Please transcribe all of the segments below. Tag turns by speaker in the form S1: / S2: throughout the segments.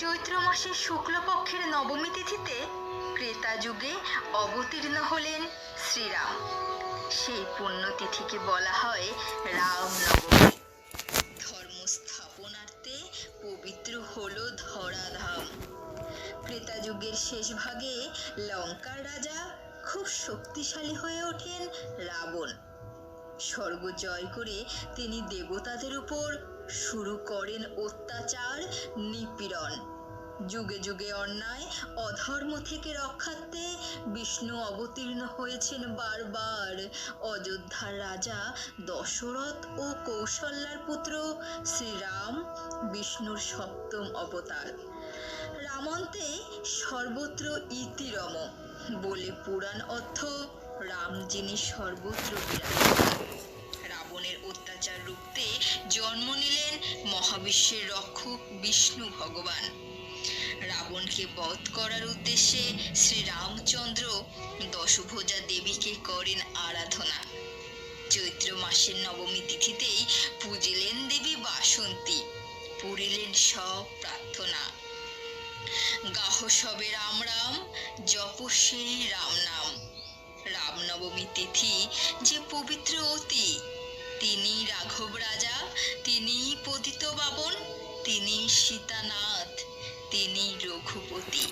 S1: চৈত্র মাসের শুক্লপক্ষের নবমী তিথিতে ক্রেতা যুগে অবতীর্ণ হলেন শ্রীরাম। সেই পুণ্যতিথিকে বলা হয় রাম নবমী। ধর্ম স্থাপনার্থে পবিত্র হল ধরাধাম। ক্রেতা যুগের শেষ ভাগে লঙ্কার রাজা খুব শক্তিশালী হয়ে ওঠেন রাবণ। স্বর্গ জয় করে তিনি দেবতাদের উপর শুরু করেন অত্যাচার, নিপীড়ন। যুগে যুগে অন্যায়, অধর্ম থেকে রক্ষার্থে বিষ্ণু অবতীর্ণ হয়েছেন বারবার। অযোধ্যার রাজা দশরথ ও কৌশল্যার পুত্র শ্রীরাম বিষ্ণুর সপ্তম অবতার। রামন্তে সর্বত্র ইতিরম বলে পুরাণ অর্থ, রাম যিনি সর্বত্র রাবণের রুখতে জন্ম নিলেন মহাবিশ্বের রক্ষক বিষ্ণু ভগবান। রাবণকে বধ করার উদ্দেশ্যে শ্রীরামচন্দ্র দশভোজা দেবীকে করেন আরাধনা। চৈত্র মাসের নবমী তিথিতেই পুজিলেন দেবী বাসন্তী, পুরিলেন সব প্রার্থনা। গাহ সবে রাম রাম, জপ সেই রাম নাম। রামনবমী তিথি যে পবিত্র অতি তিনি রাঘব রাজা তিনি পতিত বাবন তিনি সীতানাথ তিনি রঘুপতি।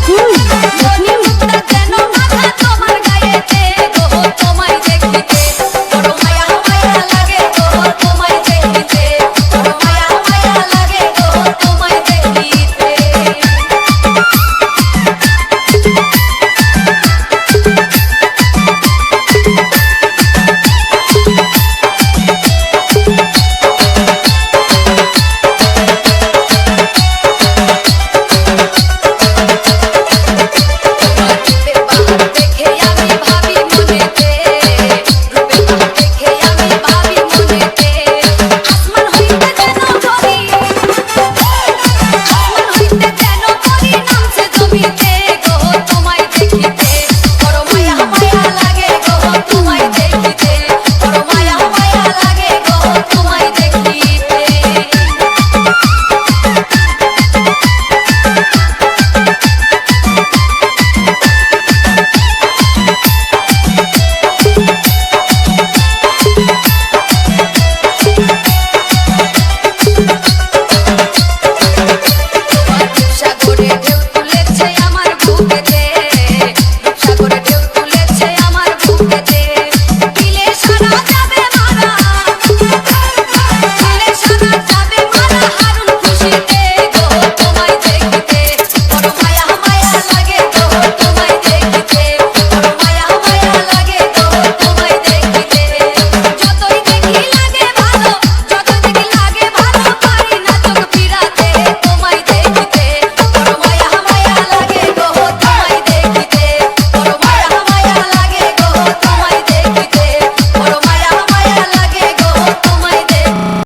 S1: Thank.